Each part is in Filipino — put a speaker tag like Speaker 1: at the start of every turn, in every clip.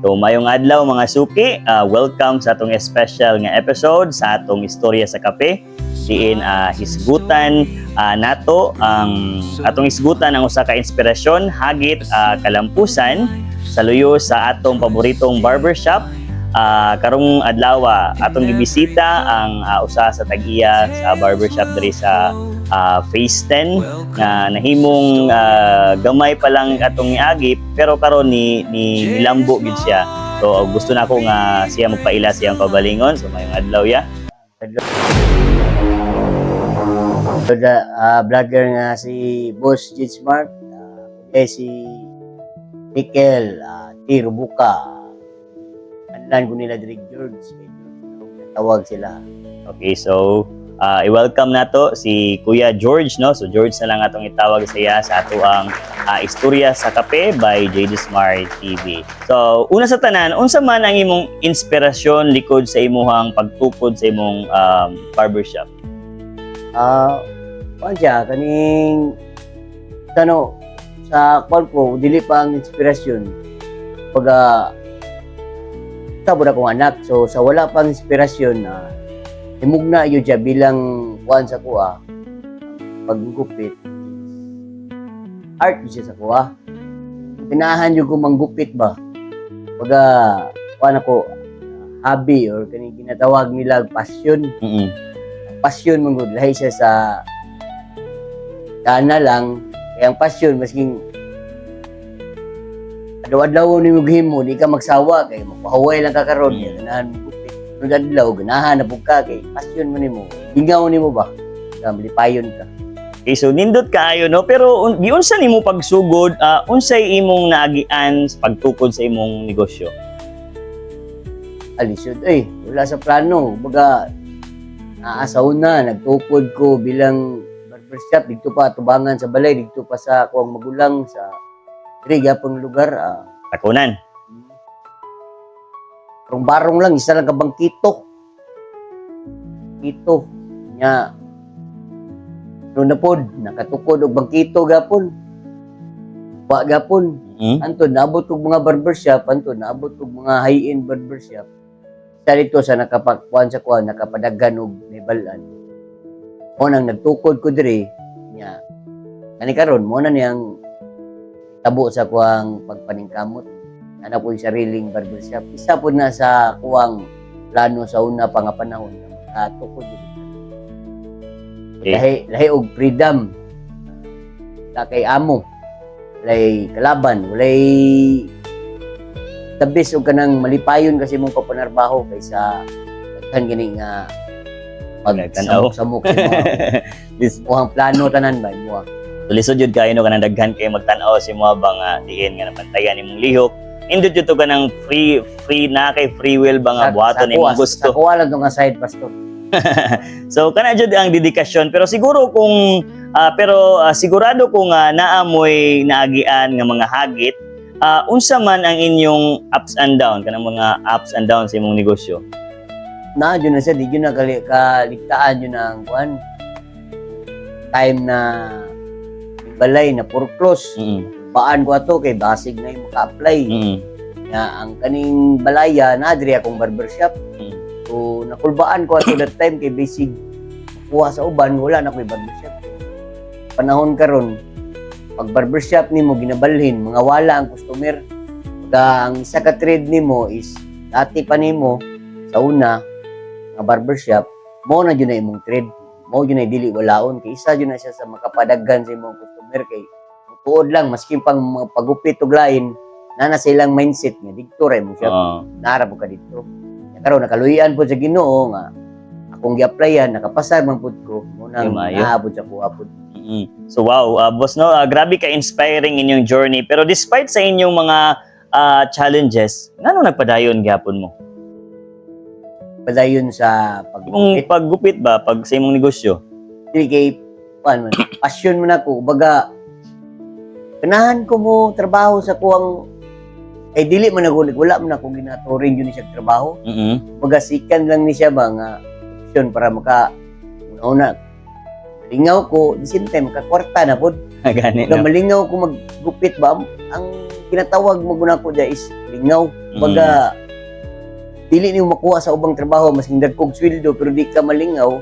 Speaker 1: So mayong adlaw mga suki, ah, welcome sa atong special nga episode sa atong istorya sa kape. Diin ah, hisgutan ah, nato ang atong hisgutan ang usa ka inspirasyon hagit ah, kalampusan sa luyo sa atong paboritong barbershop. Ah, karong adlaw atong gibisita ang ah, usa sa tag-iya sa barbershop diri sa ah, Phase 10 nga nahimong ah, gamay pa lang atong niagip pero karon ni ni nilambo gid siya. So gusto na ko nga siya magpaila siyang kabalingon so mayong adlaw ya.
Speaker 2: The ah, vlogger nga si Boss Jit Smart, uh, si Mikel, uh, T. Anlan ko nila Drake George, tawag sila.
Speaker 1: Okay, so ah, i-welcome nato si Kuya George no. So George na lang atong itawag sa iya sa ato ang ah, Istorya sa Kape by JD Smart TV. So una sa tanan, unsa man ang imong inspirasyon likod sa imuhang pagtukod sa imong um, barbershop?
Speaker 2: Ah, uh, siya, kaning, ano, sa kwan ko, dili pa ang inspirasyon. Pag, uh, tabo na kong anak, so sa wala pang inspirasyon, na himugna yun siya bilang kwan sa kuha, paggupit, art yun siya sa kuha. Pinahan yung kung manggupit ba? Pag, uh, kwan ako, hobby or kaning ginatawag nila passion
Speaker 1: Mm.
Speaker 2: passion mong good lahi siya sa kana lang kaya ang passion masking adlaw-adlaw ni mo gihimo di ka magsawa kay mapahuway lang ka karon.
Speaker 1: Mm.
Speaker 2: ganahan mo gupit Nung adlaw ganahan na ka kay passion mo nimo. Hingaw nimo ba? Ka malipayon ka.
Speaker 1: Okay, so nindot kaayo no? Pero un- giunsa nimo pagsugod ah, unsay imong naagian sa pagtukod sa imong negosyo?
Speaker 2: alisod ay wala sa plano. Baga naasaw na nagtukod ko bilang barbershop. Dito pa tubangan sa balay dito pa sa kuwang magulang sa diri gyapon lugar ah,
Speaker 1: Takunan.
Speaker 2: Rong barong lang, isa lang kabang kito. Kito. Nya, no na pod, nakatukod og bangkito gapon. Wa gapon.
Speaker 1: Mm.
Speaker 2: Anto naabot og mga barbershop, anto naabot og mga high-end barbershop. Sa dito sa nakapagkuan sa kuan, nakapadagan og nibalan. Mo nang nagtukod ko diri, nya. Kani karon mo na niyang tabo sa kuang pagpaningkamot ana po yung sariling barbershop. Isa po na sa kuwang plano sa una pa nga panahon na makatukod yun.
Speaker 1: Okay.
Speaker 2: Lahi, lahi og freedom. Sa kay amo. Walay kalaban. Walay tabis og kanang malipayon kasi mong papanarbaho kaysa daghan gini nga pag sa mga
Speaker 1: This
Speaker 2: muhang plano tanan ba muha.
Speaker 1: Lisod jud kayo no kanang daghan kay magtan-aw si mo ba nga diin nga napantayan imong lihok. Indot jud to kanang free free na kay free will ba nga buhaton imong gusto.
Speaker 2: Sa kuwa lang to nga side pastor.
Speaker 1: So kana jud ang dedikasyon pero siguro kung ah, pero ah, sigurado ko nga naamoy naagian nga mga hagit ah, unsa man ang inyong ups and down kanang mga ups and downs sa imong negosyo.
Speaker 2: na yun na siya, di yun na kali, kaligtaan yun ang kuhan. Time na balay na foreclose.
Speaker 1: Mm.
Speaker 2: Baan ko ato kay basig na yung maka-apply.
Speaker 1: Mm.
Speaker 2: Na ang kaning balaya na adri akong barbershop.
Speaker 1: Mm.
Speaker 2: So nakulbaan ko ato that time kay basig kuha sa uban wala na ko'y barbershop. Panahon karon pag barbershop nimo ginabalhin mga wala ang customer. Pagka ang isa ka trade nimo is dati pa nimo sa una nga barbershop mo na yun na imong trade mo yun na dili walaon kay isa yun na siya sa makapadaggan sa imong customer kay tuod lang maski pang mga pagupit og lain na na silang mindset nga dito ra mo siya
Speaker 1: Oo.
Speaker 2: narap ka dito karon nakaluyan po sa Ginoo nga akong gi-applyan nakapasar man pud ko mo nang
Speaker 1: Yung maayo.
Speaker 2: naabot sa kuha pud
Speaker 1: Mm. So wow, uh, boss no, uh, grabe ka inspiring inyong journey. Pero despite sa inyong mga uh, challenges, ngano nagpadayon gyapon mo?
Speaker 2: padayon sa
Speaker 1: Imong
Speaker 2: pagupit
Speaker 1: paggupit ba pag sa imong negosyo?
Speaker 2: dili kay paano man passion man ako baga ganahan ko mo trabaho sa kuwang ay dili man ako wala man ako ginaturing yun siya trabaho
Speaker 1: Mm.
Speaker 2: baga sikan lang ni siya ba nga option para maka una-una malingaw ko di same time makakwarta na pod
Speaker 1: Gani no.
Speaker 2: malingaw ko maggupit ba ang, ginatawag mo guna ko dya is malingaw. Baga, dili niyo makuha sa ubang trabaho, mas kog sweldo, pero di ka malingaw,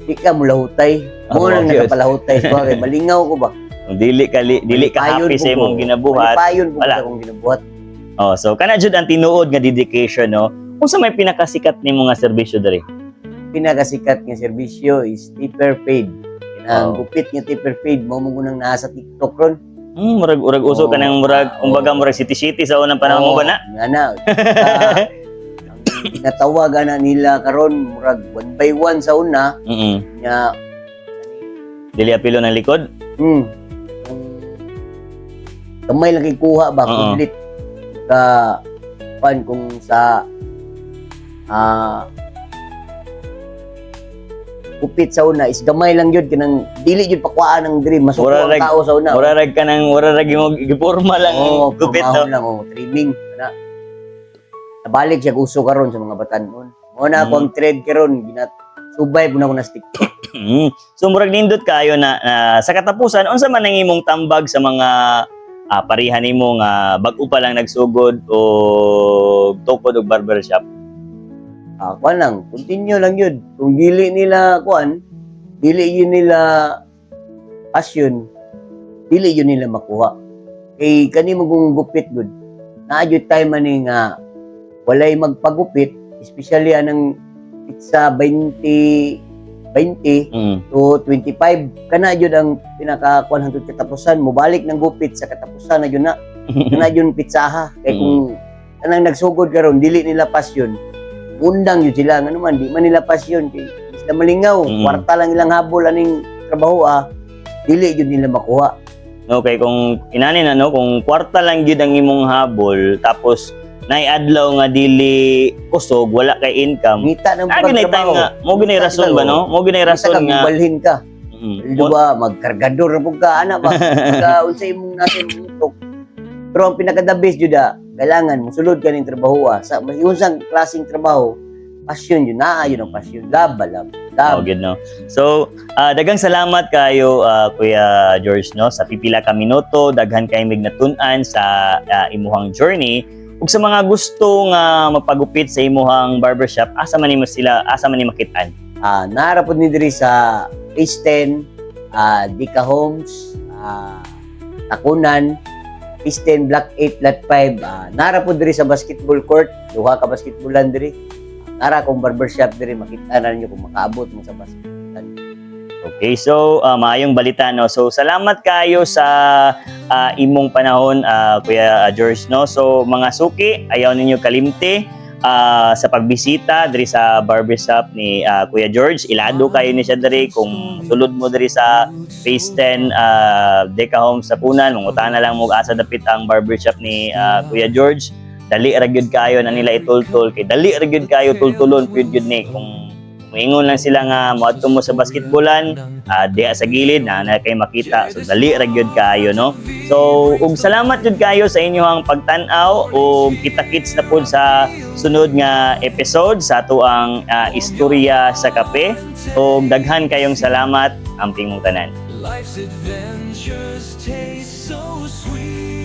Speaker 2: di ka mulahutay. Mo
Speaker 1: Oo,
Speaker 2: nang nakapalahutay. So, okay, malingaw ko ba?
Speaker 1: Kung dili ka li- dili ka happy sa
Speaker 2: ko.
Speaker 1: imong ginabuhat.
Speaker 2: Payon po
Speaker 1: wala.
Speaker 2: sa akong ginabuhat.
Speaker 1: Oh, so kana jud ang tinuod nga dedication no. Unsa may pinakasikat nimo nga serbisyo diri?
Speaker 2: Pinakasikat nga serbisyo is tipper paid. Ang
Speaker 1: Oh.
Speaker 2: gupit nga tipper paid, mo mo nang nasa TikTok ron.
Speaker 1: Hmm, murag urag uso ka
Speaker 2: Oo.
Speaker 1: nang murag kumbaga murag city city sa unang panahon mo ba na?
Speaker 2: Nga na. Ginatawag na nila karon murag one by one sa una
Speaker 1: Mm.
Speaker 2: nga
Speaker 1: Dili apilo ng likod.
Speaker 2: kung kamay lang kuha ba
Speaker 1: Oo.
Speaker 2: complete ka pan kung sa ah kupit sa una is gamay lang yun kanang dili yun pakuhaan ng dream masuko
Speaker 1: Mura
Speaker 2: ang
Speaker 1: rag-
Speaker 2: tao sa una
Speaker 1: Murarag ka nang murarag mo giporma lang
Speaker 2: Oo,
Speaker 1: gupit no.
Speaker 2: lang, oh, trimming. Na, nabalik siya uso karon sa mga batanon. Mo na
Speaker 1: Mm.
Speaker 2: ang trade karon ginat subay po na ako na stick.
Speaker 1: Mm. So murag nindot kayo na, na sa katapusan unsa man ang imong tambag sa mga ah, parihan nimo nga bag-o pa lang nagsugod o tukod og barbershop.
Speaker 2: Ah, kuan lang, continue lang yun. Kung dili nila kuan, dili yun nila passion, dili yun nila makuha. Kay kani mo kung gupit good. Naadyo time man nga walay magpagupit, especially anang pizza 20 20
Speaker 1: Mm.
Speaker 2: to 25 kana jud ang pinaka 100 katapusan. Mobalik ng gupit sa katapusan na jud na. Kana jud pitsaha kay kung kanang nagsugod karon dili nila pasyon undang yun sila nga naman di man nila pasyon kay sila malingaw
Speaker 1: Mm.
Speaker 2: kwarta lang ilang habol aning trabaho ah dili jud nila makuha.
Speaker 1: Okay, kung inani na no, kung kwarta lang gyud ang imong habol tapos naiadlaw nga dili kusog, wala kay income.
Speaker 2: ngita ng
Speaker 1: Ah, ginay time nga, mo ginay rason ba no? Mo ginay rason
Speaker 2: ka,
Speaker 1: nga.
Speaker 2: balhin ka
Speaker 1: Mm.
Speaker 2: Aldo ba, magkargador na po ka, ana ba? Pagka unsa imong imong utok. Pero ang pinaka the best jud kailangan mosulod ka ning trabaho ah. Sa unsang klaseng trabaho, passion yun, naa yun ang passion. Love, ba, love.
Speaker 1: Oh,
Speaker 2: Love.
Speaker 1: good no. So, ah, dagang salamat kayo ah, Kuya George no sa pipila ka minuto, daghan kay mig natun-an sa ah, imuhang journey. Ug sa mga gusto nga magpagupit sa imuhang barbershop, asa man nimo sila, asa man nimo makit-an?
Speaker 2: Ah, naara po ni diri sa Phase 10, ah, Dika Homes, ah, Takunan, Phase 10, Block 8, Lot 5. Ah, naara po diri sa basketball court, duha ka basketballan diri. Nara kong barbershop diri, makita na ninyo kung makaabot mo sa basketball.
Speaker 1: Okay, so uh, maayong balita no. So salamat kayo sa ah, imong panahon ah, Kuya George no. So mga suki, ayaw ninyo kalimti ah, sa pagbisita diri sa barbershop ni ah, Kuya George. Ilado kayo ni siya diri kung sulod mo diri sa Phase 10 uh, Deca Homes sa Punan, mangutan na lang mo asa dapit ang barbershop ni ah, Kuya George. Dali ra gyud kayo na nila itultol kay dali ra gyud kayo tultulon pud gyud ni kung Moingon lang sila nga moadto mo sa basketballan, uh, diha sa gilid na na kay makita. So dali ra gyud kayo no. So ug salamat jud kayo sa inyong pagtan-aw ug kita-kits na pud sa sunod nga episode sa ato ang ah, istorya sa kape. Ug daghan kayong salamat mong tanan.
Speaker 3: Life's adventures taste so sweet.